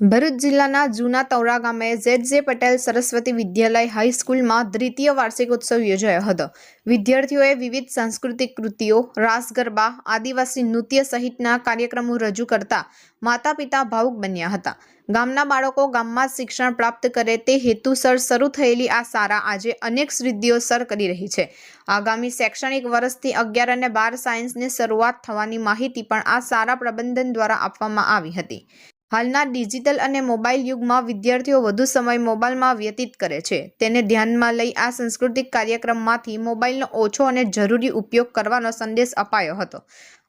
ભરૂચ જિલ્લાના જૂના તૌરા ગામે ઝેડ જે પટેલ સરસ્વતી વિદ્યાલય હાઈસ્કૂલમાં દ્વિતીય વાર્ષિકોત્સવ યોજાયો હતો. વિદ્યાર્થીઓએ વિવિધ સાંસ્કૃતિક કૃતિઓ, રાસ ગરબા, આદિવાસી નૃત્ય સહિતના કાર્યક્રમો રજૂ કરતા માતા પિતા ભાવુક બન્યા હતા. ગામના બાળકો ગામમાં શિક્ષણ પ્રાપ્ત કરે તે હેતુસર શરૂ થયેલી આ શાળા આજે અનેક સિદ્ધિઓ સર કરી રહી છે. આગામી શૈક્ષણિક વર્ષથી અગિયાર અને બાર સાયન્સની શરૂઆત થવાની માહિતી પણ આ સારા પ્રબંધન દ્વારા આપવામાં આવી હતી. હાલના ડિજિટલ અને મોબાઈલ યુગમાં વિદ્યાર્થીઓ વધુ સમય મોબાઈલમાં વ્યતીત કરે છે. તેને ધ્યાનમાં લઈ આ સાંસ્કૃતિક કાર્યક્રમમાંથી મોબાઈલનો ઓછો અને જરૂરી ઉપયોગ કરવાનો સંદેશ અપાયો હતો.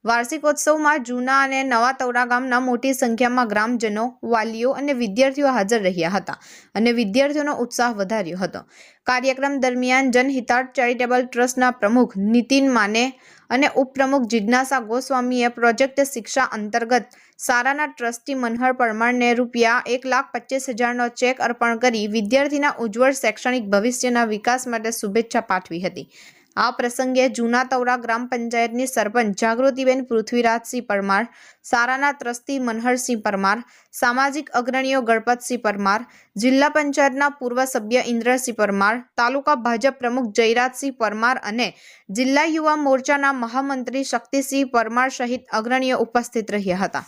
વાર્ષિકોત્સવમાં જૂના અને નવા તવરા ગામના મોટી સંખ્યામાં ગ્રામજનો, વાલીઓ અને વિદ્યાર્થીઓ હાજર રહ્યા હતા અને વિદ્યાર્થીઓનો ઉત્સાહ વધાર્યો હતો. કાર્યક્રમ દરમિયાન જનહિતાર્થ ચેરિટેબલ ટ્રસ્ટના પ્રમુખ નીતિન માને અને ઉપપ્રમુખ જિજ્ઞાસા ગોસ્વામીએ પ્રોજેક્ટ શિક્ષા અંતર્ગત સારાના ટ્રસ્ટી મનહર પરમારને રૂપિયા એક લાખ પચીસ હજારનો ચેક અર્પણ કરી વિદ્યાર્થીના ઉજ્જવળ શૈક્ષણિક ભવિષ્યના વિકાસ માટે શુભેચ્છા પાઠવી હતી. આ પ્રસંગે જૂના તવરા ગ્રામ પંચાયતની સરપંચ જાગૃતિબેન પૃથ્વીરાજસિંહ પરમાર, સારાના ટ્રસ્ટી મનહરસિંહ પરમાર, સામાજિક અગ્રણીઓ ગણપતસિંહ પરમાર, જિલ્લા પંચાયતના પૂર્વ સભ્ય ઇન્દ્રસિંહ પરમાર, તાલુકા ભાજપ પ્રમુખ જયરાજસિંહ પરમાર અને જિલ્લા યુવા મોરચાના મહામંત્રી શક્તિસિંહ પરમાર સહિત અગ્રણીઓ ઉપસ્થિત રહ્યા હતા.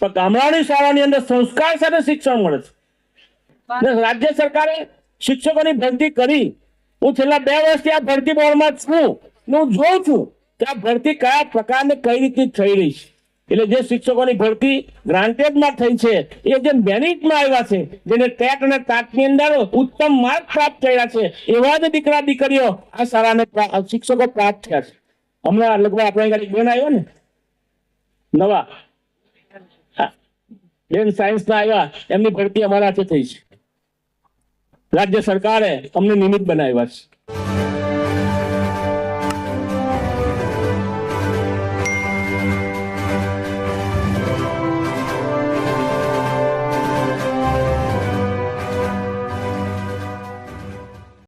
પણ ગામડાની શાળાની અંદર સંસ્કાર સાથે શિક્ષણ મળે છે. રાજ્ય સરકારે શિક્ષકોની ભરતી કરી. હું છેલ્લા બે વર્ષથી આ ભરતી બોર્ડમાં છું હું જોઉં છું કે આ ભરતી કયા પ્રકારને કઈ રીતે થઈ રહી છે. એટલે જે શિક્ષકોની ભરતી ગ્રાન્ટેડમાં થઈ છે, એ જે મેરિટમાં આવ્યા છે, જેને ટેટ અને ટાટની અંદર ઉત્તમ માર્ક પ્રાપ્ત થયા છે, એવા જ દીકરા દીકરીઓ આ શાળાને શિક્ષકો પ્રાપ્ત થયા છે. હમણાં લગભગ આપણે અહીં બેન આવ્યો ને? નવા. બેન સાયન્સના આવ્યા, એમની ભરતી અમારા હાથે થઈ છે. રાજ્ય સરકારે અમને નિમિત્ત બનાવ્યા છે.